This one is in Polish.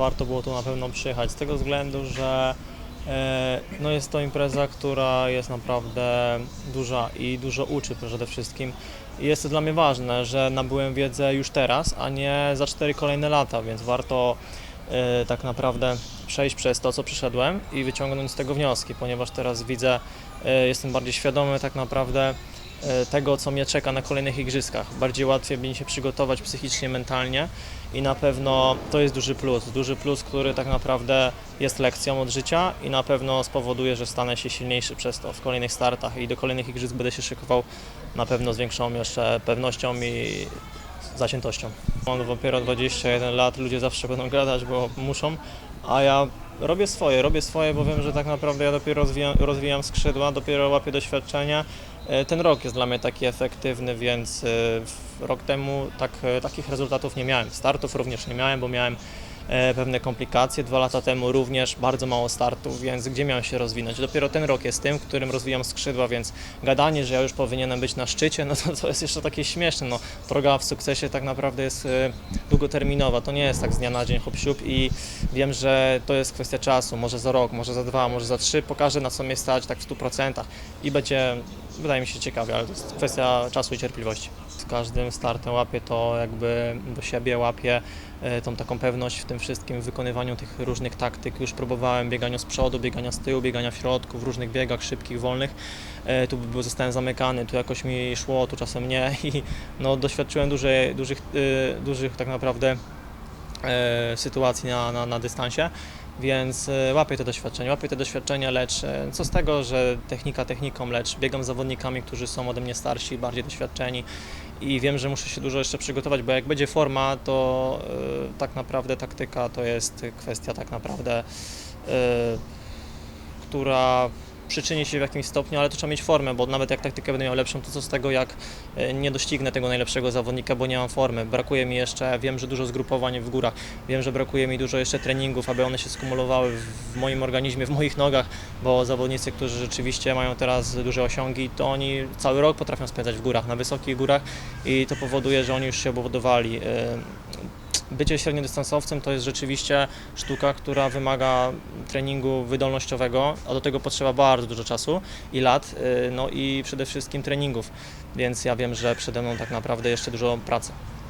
warto było tu na pewno przyjechać z tego względu, że e, no jest to impreza, która jest naprawdę duża i dużo uczy przede wszystkim. I jest to dla mnie ważne, że nabyłem wiedzę już teraz, a nie za cztery kolejne lata, więc warto e, tak naprawdę przejść przez to, co przeszedłem i wyciągnąć z tego wnioski, ponieważ teraz widzę, e, jestem bardziej świadomy tak naprawdę tego, co mnie czeka na kolejnych igrzyskach. Bardziej łatwiej mi się przygotować psychicznie, mentalnie i na pewno to jest duży plus. Duży plus, który tak naprawdę jest lekcją od życia i na pewno spowoduje, że stanę się silniejszy przez to w kolejnych startach i do kolejnych igrzysk będę się szykował na pewno z większą jeszcze pewnością i zaciętością. Mam dopiero 21 lat, ludzie zawsze będą gadać, bo muszą, a ja robię swoje, robię swoje, bo wiem, że tak naprawdę ja dopiero rozwijam, rozwijam skrzydła, dopiero łapię doświadczenia. E, Ten rok jest dla mnie taki efektywny, więc e, rok temu tak, e, takich rezultatów nie miałem. Startów również nie miałem, bo miałem pewne komplikacje. Dwa lata temu również bardzo mało startów, więc gdzie miałem się rozwinąć? Dopiero ten rok jest tym, w którym rozwijam skrzydła, więc gadanie, że ja już powinienem być na szczycie, no to, to jest jeszcze takie śmieszne. No, droga w sukcesie tak naprawdę jest długoterminowa, to nie jest tak z dnia na dzień hop i wiem, że to jest kwestia czasu, może za rok, może za dwa, może za trzy, pokażę na co mnie stać tak w 100% i będzie, wydaje mi się ciekawie, ale to jest kwestia czasu i cierpliwości. Z każdym startem łapię to jakby do siebie, łapię e, tą taką pewność w tym wszystkim, w wykonywaniu tych różnych taktyk. Już próbowałem biegania z przodu, biegania z tyłu, biegania w środku, w różnych biegach szybkich, wolnych. E, Tu zostałem zamykany, tu jakoś mi szło, tu czasem nie i no, doświadczyłem dużej, dużych, e, dużych tak naprawdę sytuacji na, na, na dystansie, więc e, łapię te doświadczenia, łapię te doświadczenia, lecz e, co z tego, że technika techniką, lecz biegam z zawodnikami, którzy są ode mnie starsi, bardziej doświadczeni i wiem, że muszę się dużo jeszcze przygotować, bo jak będzie forma, to e, tak naprawdę taktyka to jest kwestia tak naprawdę, e, która przyczyni się w jakimś stopniu, ale to trzeba mieć formę, bo nawet jak taktykę będę miał lepszą, to co z tego, jak e, nie doścignę tego najlepszego zawodnika, bo nie mam formy. Brakuje mi jeszcze, wiem, że dużo zgrupowań w górach, wiem, że brakuje mi dużo jeszcze treningów, aby one się skumulowały w moim organizmie, w moich nogach, bo zawodnicy, którzy rzeczywiście mają teraz duże osiągi, to oni cały rok potrafią spędzać w górach, na wysokich górach i to powoduje, że oni już się obwodowali. Bycie średniodystansowcem to jest rzeczywiście sztuka, która wymaga treningu wydolnościowego, a do tego potrzeba bardzo dużo czasu i lat, y, no i przede wszystkim treningów, więc ja wiem, że przede mną tak naprawdę jeszcze dużo pracy.